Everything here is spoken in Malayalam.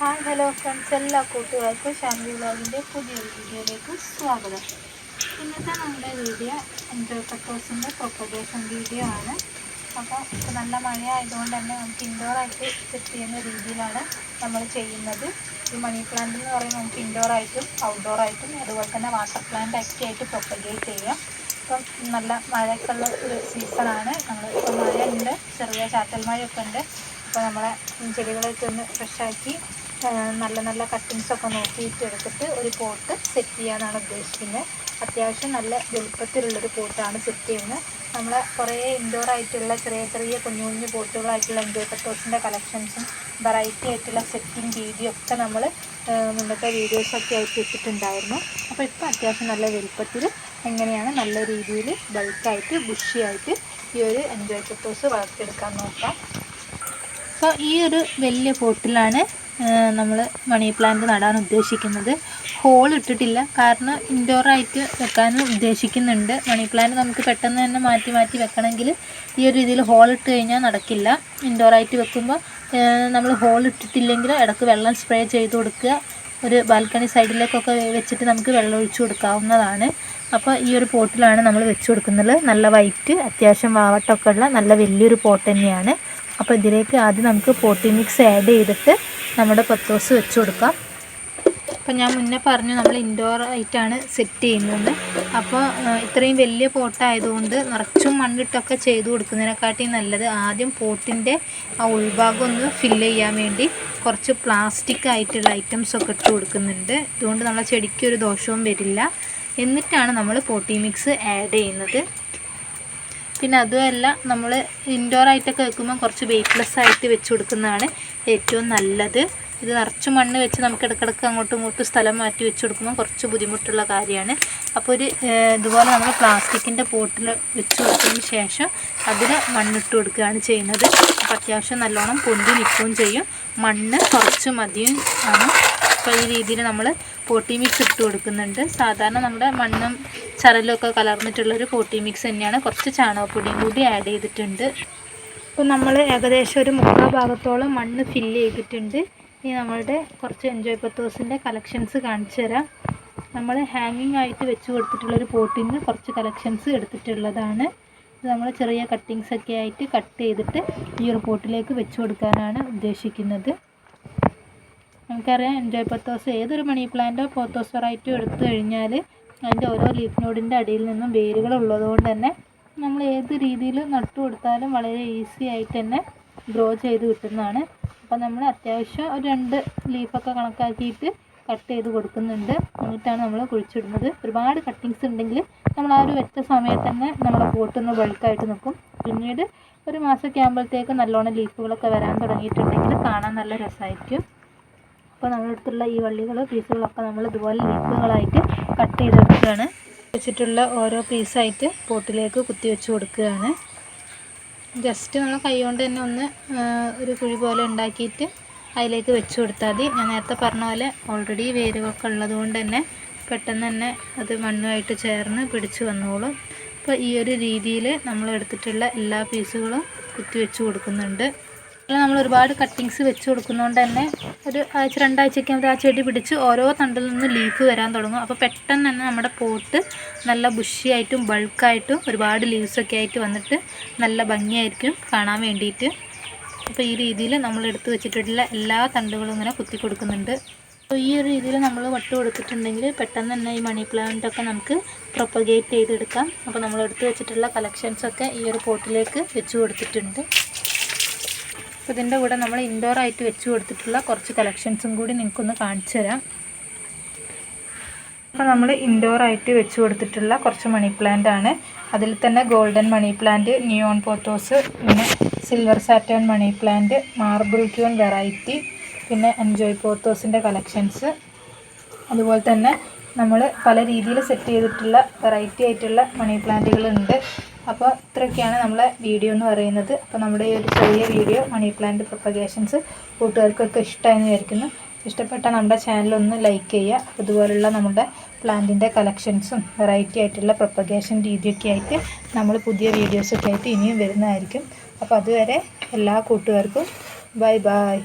ഹായ് ഹലോ ഫ്രണ്ട്സ് എല്ലാ കൂട്ടുകാർക്കും ഷാൻവി വ്ളോഗിന്റെ പുതിയൊരു വീഡിയോയിലേക്ക് സ്വാഗതം. ഇന്നത്തെ നമ്മുടെ വീഡിയോ എൻജോയ് പത്തോസിന്റെ പ്രൊപ്പഗേഷൻ വീഡിയോ ആണ്. അപ്പോൾ ഇപ്പോൾ നല്ല മഴ ആയതുകൊണ്ട് തന്നെ നമുക്ക് ഇൻഡോറായിട്ട് സെറ്റ് ചെയ്യുന്ന രീതിയിലാണ് നമ്മൾ ചെയ്യുന്നത്. ഈ മണി പ്ലാന്റ് എന്ന് പറയുമ്പോൾ നമുക്ക് ഇൻഡോറായിട്ടും ഔട്ട്ഡോറായിട്ടും അതുപോലെ തന്നെ വാട്ടർ പ്ലാന്റ് ഒക്കെ ആയിട്ട് പ്രൊപ്പഗേറ്റ് ചെയ്യാം. ഇപ്പം നല്ല മഴയൊക്കെയുള്ള ഒരു സീസണാണ് നമ്മൾ ഇപ്പോൾ മഴയുണ്ട് ചെറിയ ചാറ്റൽ മഴയൊക്കെ ഉണ്ട്. അപ്പോൾ നമ്മളെ ചെടികളൊക്കെ ഒന്ന് ഫ്രഷാക്കി നല്ല നല്ല കട്ടിങ്സ് ഒക്കെ നോക്കിയിട്ട് എടുത്തിട്ട് ഒരു പോട്ട് സെറ്റ് ചെയ്യാനാണ് ഉദ്ദേശിക്കുന്നത് അത്യാവശ്യം നല്ല വലുപ്പത്തിലുള്ളൊരു പോട്ടാണ് സെറ്റ് ചെയ്യുന്നത് നമ്മൾ കുറേ ഇൻഡോർ ആയിട്ടുള്ള ചെറിയ ചെറിയ കുഞ്ഞു കുഞ്ഞു പോട്ടുകളായിട്ടുള്ള ഇൻഡോർ കട്ടോസിന്റെ കളക്ഷൻസും വെറൈറ്റി ആയിട്ടുള്ള സെറ്റിംഗ് രീതിയും ഒക്കെ നമ്മൾ മുന്നത്തെ വീഡിയോസൊക്കെ ആയിട്ട് ഇട്ടിട്ടുണ്ടായിരുന്നു. അപ്പോൾ ഇപ്പോൾ അത്യാവശ്യം നല്ല വലുപ്പത്തിൽ എങ്ങനെയാണ് നല്ല രീതിയിൽ ബൾക്കായിട്ട് ബുഷിയായിട്ട് ഈ ഒരു എൻജോയ് കട്ടോസ് വളർത്തിയെടുക്കാൻ നോക്കാം. അപ്പോൾ ഈ ഒരു വലിയ പോട്ടിലാണ് നമ്മൾ മണി പ്ലാന്റ് നടാൻ ഉദ്ദേശിക്കുന്നത്. ഹോൾ ഇട്ടിട്ടില്ല. കാരണം ഇൻഡോറായിട്ട് വെക്കാനും ഉദ്ദേശിക്കുന്നുണ്ട്. മണി പ്ലാന്റ് നമുക്ക് പെട്ടെന്ന് തന്നെ മാറ്റി മാറ്റി വെക്കണമെങ്കിൽ ഈ ഒരു രീതിയിൽ ഹോൾ ഇട്ട് കഴിഞ്ഞാൽ നടക്കില്ല. ഇൻഡോറായിട്ട് വെക്കുമ്പോൾ നമ്മൾ ഹോൾ ഇട്ടിട്ടില്ലെങ്കിൽ ഇടയ്ക്ക് വെള്ളം സ്പ്രേ ചെയ്ത് കൊടുക്കുക. ഒരു ബാൽക്കണി സൈഡിലേക്കൊക്കെ വെച്ചിട്ട് നമുക്ക് വെള്ളം ഒഴിച്ചു കൊടുക്കാവുന്നതാണ്. അപ്പോൾ ഈ ഒരു പോട്ടിലാണ് നമ്മൾ വെച്ച് കൊടുക്കുന്നത്. നല്ല വൈറ്റ് അത്യാവശ്യം വാവട്ടമൊക്കെ ഉള്ള നല്ല വലിയൊരു പോട്ട് തന്നെയാണ്. അപ്പോൾ ഇതിലേക്ക് ആദ്യം നമുക്ക് പോട്ടി മിക്സ് ആഡ് ചെയ്തിട്ട് നമ്മുടെ പത്ത് ദിവസം വെച്ച് കൊടുക്കാം. അപ്പം ഞാൻ മുന്നേ പറഞ്ഞു നമ്മൾ ഇൻഡോർ ആയിട്ടാണ് സെറ്റ് ചെയ്യുന്നത് അപ്പോൾ ഇത്രയും വലിയ പോട്ടായതുകൊണ്ട് നിറച്ചും മണ്ണിട്ടൊക്കെ ചെയ്ത് കൊടുക്കുന്നതിനെക്കാട്ടി നല്ലത് ആദ്യം പോട്ടിന്റെ ആ ഉൾഭാഗം ഒന്ന് ഫില്ല് ചെയ്യാൻ വേണ്ടി കുറച്ച് പ്ലാസ്റ്റിക് ആയിട്ടുള്ള ഐറ്റംസ് ഒക്കെ ഇട്ട് കൊടുക്കുന്നുണ്ട്. ഇതുകൊണ്ട് നമ്മളെ ചെടിക്ക് ഒരു ദോഷവും വരില്ല. എന്നിട്ടാണ് നമ്മൾ പോട്ടി മിക്സ് ആഡ് ചെയ്യുന്നത്. പിന്നെ അതുമല്ല നമ്മൾ ഇൻഡോർ ആയിട്ടൊക്കെ വെക്കുമ്പോൾ കുറച്ച് വെയ്റ്റ്ലെസ് ആയിട്ട് വെച്ച് കൊടുക്കുന്നതാണ് ഏറ്റവും നല്ലത്. ഇത് നിറച്ച് മണ്ണ് വെച്ച് നമുക്ക് ഇടയ്ക്കിടയ്ക്ക് അങ്ങോട്ടും ഇങ്ങോട്ടും സ്ഥലം മാറ്റി വെച്ച് കൊടുക്കുമ്പോൾ കുറച്ച് ബുദ്ധിമുട്ടുള്ള കാര്യമാണ്. അപ്പോൾ ഒരു ഇതുപോലെ നമ്മൾ പ്ലാസ്റ്റിക്കിന്റെ പോട്ടിൽ വെച്ച് കൊടുത്തതിന് ശേഷം അതിൽ മണ്ണിട്ട് കൊടുക്കുകയാണ് ചെയ്യുന്നത്. അപ്പോൾ അത്യാവശ്യം നല്ലോണം പൊന്തി നിൽക്കുകയും ചെയ്യും. മണ്ണ് കുറച്ച് മതിയും ആണ്. അപ്പോൾ ഈ രീതിയിൽ നമ്മൾ പോട്ടി മിക്സ് ഇട്ട് കൊടുക്കുന്നുണ്ട്. സാധാരണ നമ്മുടെ മണ്ണും ചരലൊക്കെ കലർന്നിട്ടുള്ളൊരു പോട്ടി മിക്സ് തന്നെയാണ്. കുറച്ച് ചാണകപ്പൊടിയും കൂടി ആഡ് ചെയ്തിട്ടുണ്ട്. അപ്പോൾ നമ്മൾ ഏകദേശം ഒരു മുക്കാൽ ഭാഗത്തോളം മണ്ണ് ഫില്ല് ചെയ്തിട്ടുണ്ട്. ഇനി നമ്മളുടെ കുറച്ച് എൻജോയ് പത്തോസിന്റെ കളക്ഷൻസ് കാണിച്ചു തരാം. നമ്മൾ ഹാങ്ങിങ് ആയിട്ട് വെച്ച് കൊടുത്തിട്ടുള്ളൊരു പോട്ടിൽ നിന്ന് കുറച്ച് കളക്ഷൻസ് എടുത്തിട്ടുള്ളതാണ്. ഇത് നമ്മൾ ചെറിയ കട്ടിങ്സൊക്കെ ആയിട്ട് കട്ട് ചെയ്തിട്ട് ഈ ഒരു പോട്ടിലേക്ക് വെച്ച് കൊടുക്കാനാണ് ഉദ്ദേശിക്കുന്നത്. നമുക്കറിയാം എൻജോയ് പത്തോസ് ഏതൊരു മണി പ്ലാന്റോ പോത്തോസ് വെറൈറ്റിയോ എടുത്തു കഴിഞ്ഞാൽ അതിന്റെ ഓരോ ലീഫ് നോഡിന്റെ അടിയിൽ നിന്നും വേരുകൾ ഉള്ളതുകൊണ്ട് തന്നെ നമ്മൾ ഏത് രീതിയിൽ നട്ടു കൊടുത്താലും വളരെ ഈസി ആയിട്ട് തന്നെ ഗ്രോ ചെയ്ത് കിട്ടുന്നതാണ്. അപ്പോൾ നമ്മൾ അത്യാവശ്യം ഒരു രണ്ട് ലീഫൊക്കെ കണക്കാക്കിയിട്ട് കട്ട് ചെയ്ത് കൊടുക്കുന്നുണ്ട്. എന്നിട്ടാണ് നമ്മൾ കുഴിച്ചിടുന്നത്. ഒരുപാട് കട്ടിങ്സ് ഉണ്ടെങ്കിൽ നമ്മൾ ആ ഒരു വെച്ച സമയത്ത് തന്നെ നമ്മുടെ പോട്ടൊന്ന് ബൾക്കായിട്ട് നിൽക്കും. പിന്നീട് ഒരു മാസമൊക്കെ ആകുമ്പോഴത്തേക്ക് നല്ലോണം ലീഫുകളൊക്കെ വരാൻ തുടങ്ങിയിട്ടുണ്ടെങ്കിൽ കാണാൻ നല്ല രസമായിരിക്കും. അപ്പോൾ നമ്മുടെ അടുത്തുള്ള ഈ വള്ളികൾ പീസുകളൊക്കെ നമ്മൾ ഇതുപോലെ ലീഫുകളായിട്ട് കട്ട് ചെയ്തെടുക്കുകയാണ് വെച്ചിട്ടുള്ള ഓരോ പീസായിട്ട് പോട്ടിലേക്ക് കുത്തി വെച്ച് കൊടുക്കുകയാണ്. ജസ്റ്റ് നമ്മൾ കൈ കൊണ്ട് തന്നെ ഒന്ന് ഒരു കുഴി പോലെ ഉണ്ടാക്കിയിട്ട് അതിലേക്ക് വെച്ച് കൊടുത്താൽ മതി. ഞാൻ നേരത്തെ പറഞ്ഞ പോലെ ഓൾറെഡി വേരുകളൊക്കെ ഉള്ളത് കൊണ്ട് തന്നെ പെട്ടെന്ന് തന്നെ അത് മണ്ണുമായിട്ട് ചേർന്ന് പിടിച്ച് വന്നോളും. അപ്പോൾ ഈ ഒരു രീതിയിൽ നമ്മൾ എടുത്തിട്ടുള്ള എല്ലാ പീസുകളും കുത്തി വെച്ച് കൊടുക്കുന്നുണ്ട്. നമ്മൾ ഒരുപാട് കട്ടിങ്സ് വെച്ച് കൊടുക്കുന്നതുകൊണ്ട് തന്നെ ഒരു ആഴ്ച രണ്ടാഴ്ചയൊക്കെ ആ ചെടി പിടിച്ച് ഓരോ തണ്ടിൽ നിന്ന് ലീഫ് വരാൻ തുടങ്ങും. അപ്പോൾ പെട്ടെന്ന് തന്നെ നമ്മുടെ പോട്ട് നല്ല ബുഷിയായിട്ടും ബൾക്കായിട്ടും ഒരുപാട് ലീവ്സൊക്കെ ആയിട്ട് വന്നിട്ട് നല്ല ഭംഗിയായിരിക്കും കാണാൻ വേണ്ടിയിട്ട് അപ്പോൾ ഈ രീതിയിൽ നമ്മൾ എടുത്തു വെച്ചിട്ടുള്ള എല്ലാ തണ്ടുകളും ഇങ്ങനെ കുത്തി കൊടുക്കുന്നുണ്ട്. അപ്പോൾ ഈ ഒരു രീതിയിൽ നമ്മൾ വട്ട് കൊടുത്തിട്ടുണ്ടെങ്കിൽ പെട്ടെന്ന് തന്നെ ഈ മണി പ്ലാന്റൊക്കെ നമുക്ക് പ്രൊപ്പഗേറ്റ് ചെയ്തെടുക്കാം. അപ്പോൾ നമ്മൾ എടുത്തു വെച്ചിട്ടുള്ള കളക്ഷൻസൊക്കെ ഈ ഒരു പോട്ടിലേക്ക് വെച്ച് കൊടുത്തിട്ടുണ്ട്. അപ്പോൾ ഇതിന്റെ കൂടെ നമ്മൾ ഇൻഡോർ ആയിട്ട് വെച്ച് കൊടുത്തിട്ടുള്ള കുറച്ച് കളക്ഷൻസും കൂടി നിങ്ങൾക്കൊന്ന് കാണിച്ചു തരാം. അപ്പോൾ നമ്മൾ ഇൻഡോർ ആയിട്ട് വെച്ച് കൊടുത്തിട്ടുള്ള കുറച്ച് മണി പ്ലാന്റ് ആണ്. അതിൽ തന്നെ golden money plant neon pothos പിന്നെ silver satin money plant marble queen variety പിന്നെ എൻജോയ് പോത്തോസിന്റെ കളക്ഷൻസ് അതുപോലെ തന്നെ നമ്മൾ പല രീതിയിൽ സെറ്റ് ചെയ്തിട്ടുള്ള വെറൈറ്റി ആയിട്ടുള്ള മണി പ്ലാന്റുകളുണ്ട് അപ്പോൾ ഇത്രയൊക്കെയാണ് നമ്മളെ വീഡിയോ എന്ന് പറയുന്നത്. അപ്പോൾ നമ്മുടെ ഈ ഒരു ചെറിയ വീഡിയോ മണി പ്ലാന്റ് പ്രൊപ്പഗേഷൻസ് കൂട്ടുകാർക്കൊക്കെ ഇഷ്ടമായെന്ന് വിചാരിക്കുന്നു. ഇഷ്ടപ്പെട്ടാൽ നമ്മുടെ ചാനലൊന്ന് ലൈക്ക് ചെയ്യുക. അതുപോലുള്ള നമ്മുടെ പ്ലാന്റിന്റെ കളക്ഷൻസും വെറൈറ്റി ആയിട്ടുള്ള പ്രൊപ്പഗേഷൻ രീതിയൊക്കെ ആയിട്ട് നമ്മൾ പുതിയ വീഡിയോസൊക്കെ ആയിട്ട് ഇനിയും വരുന്നതായിരിക്കും. അപ്പോൾ അതുവരെ എല്ലാ കൂട്ടുകാർക്കും ബൈ ബൈ